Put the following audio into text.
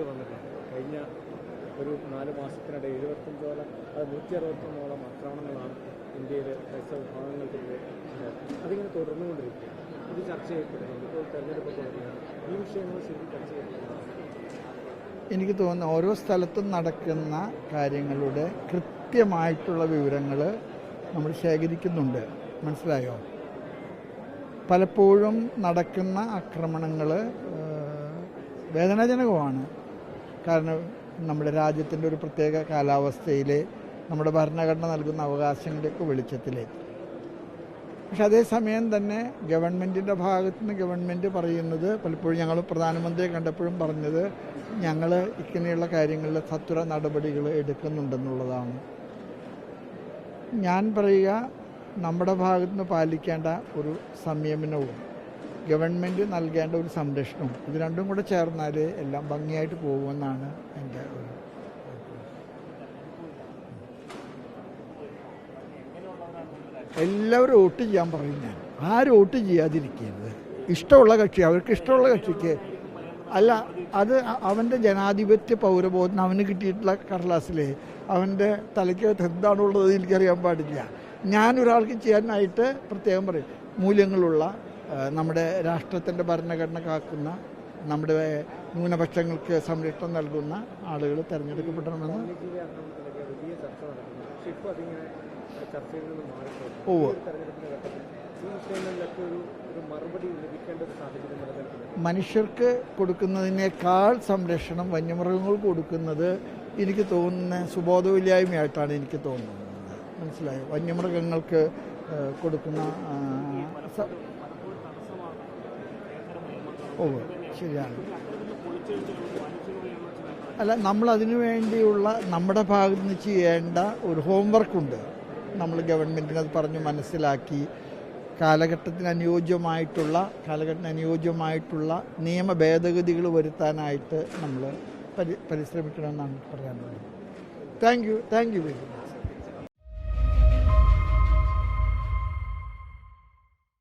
Report വന്നിട്ടുണ്ട് കഴിഞ്ഞ ഒരു നാല് മാസത്തിനിടെ എഴുപത്തഞ്ചോളം അത് നൂറ്റി അറുപത്തൊന്നോളം ആക്രമണങ്ങളാണ് ഇന്ത്യയിലെ ക്രൈസ്തവ വിഭാഗങ്ങൾക്കെതിരെ. അതിങ്ങനെ തുടർന്നുകൊണ്ടിരിക്കുകയാണ്. ഇത് ചർച്ച ചെയ്യപ്പെടുന്നുണ്ട്. ഇപ്പോൾ തെരഞ്ഞെടുപ്പ് വരികയാണ് ഈ വിഷയങ്ങൾ ശരിക്കും ചർച്ച ചെയ്യപ്പെടുന്നതാണ് എനിക്ക് തോന്നുന്നു ഓരോ സ്ഥലത്തും നടക്കുന്ന കാര്യങ്ങളുടെ കൃത്യമായിട്ടുള്ള വിവരങ്ങൾ നമ്മൾ ശേഖരിക്കുന്നുണ്ട്. മനസ്സിലായോ? പലപ്പോഴും നടക്കുന്ന ആക്രമണങ്ങൾ വേദനാജനകമാണ്. കാരണം നമ്മുടെ രാജ്യത്തിന്റെ ഒരു പ്രത്യേക കാലാവസ്ഥയിൽ നമ്മുടെ ഭരണഘടന നൽകുന്ന അവകാശങ്ങളുടെയൊക്കെ വെളിച്ചത്തിലേക്ക് പക്ഷെ അതേസമയം തന്നെ ഗവൺമെന്റിന്റെ ഭാഗത്തു നിന്ന് ഗവൺമെന്റ് പറയുന്നത് പലപ്പോഴും ഞങ്ങൾ പ്രധാനമന്ത്രിയെ കണ്ടപ്പോഴും പറഞ്ഞത് ഞങ്ങൾ ഇങ്ങനെയുള്ള കാര്യങ്ങളിൽ സത്വര നടപടികൾ എടുക്കുന്നുണ്ടെന്നുള്ളതാണ്. ഞാൻ പറയുക നമ്മുടെ ഭാഗത്തുനിന്ന് പാലിക്കേണ്ട ഒരു സംയമനവും ഗവൺമെന്റ് നൽകേണ്ട ഒരു സംരക്ഷണവും ഇത് രണ്ടും കൂടെ ചേർന്നാൽ എല്ലാം ഭംഗിയായിട്ട് പോകുമെന്നാണ് എന്റെ ഒരു എല്ലാവരും വോട്ട് ചെയ്യാൻ പറയും ഞാൻ. ആരും വോട്ട് ചെയ്യാതിരിക്കരുത്. ഇഷ്ടമുള്ള കക്ഷി അവർക്ക് ഇഷ്ടമുള്ള കക്ഷിക്ക് അല്ല അത് അവന്റെ ജനാധിപത്യ പൗരബോധന അവന് കിട്ടിയിട്ടുള്ള കടലാസിലെ അവന്റെ തലയ്ക്കകത്ത് എന്താണുള്ളത് എനിക്കറിയാൻ പാടില്ല. ഞാൻ ഒരാൾക്ക് ചെയ്യാനായിട്ട് പ്രത്യേകം പറയും. മൂല്യങ്ങളുള്ള നമ്മുടെ രാഷ്ട്രത്തിന്റെ ഭരണഘടന കാക്കുന്ന നമ്മുടെ ന്യൂനപക്ഷങ്ങൾക്ക് സംരക്ഷണം നൽകുന്ന ആളുകൾ തിരഞ്ഞെടുക്കപ്പെടണമെന്ന് ഓ. മനുഷ്യർക്ക് കൊടുക്കുന്നതിനേക്കാൾ സംരക്ഷണം വന്യമൃഗങ്ങൾക്ക് കൊടുക്കുന്നത് എനിക്ക് തോന്നുന്ന സുബോധമില്ലായ്മയായിട്ടാണ് എനിക്ക് തോന്നുന്നത്. മനസ്സിലായോ? വന്യമൃഗങ്ങൾക്ക് കൊടുക്കുന്ന ഓ ശരിയാണ്. അല്ല നമ്മൾ അതിനു വേണ്ടിയുള്ള നമ്മുടെ ഭാഗത്ത് നിന്ന് ചെയ്യേണ്ട ഒരു ഹോംവർക്കുണ്ട് നമ്മൾ ഗവൺമെന്റിന് അത് പറഞ്ഞ് മനസ്സിലാക്കി കാലഘട്ടത്തിന് അനുയോജ്യമായിട്ടുള്ള കാലഘട്ടത്തിന് അനുയോജ്യമായിട്ടുള്ള നിയമ ഭേദഗതികൾ വരുത്താനായിട്ട് നമ്മൾ പരി പരിശ്രമിക്കണമെന്നാണ് പറയാനുള്ളത്. Thank you thank you very much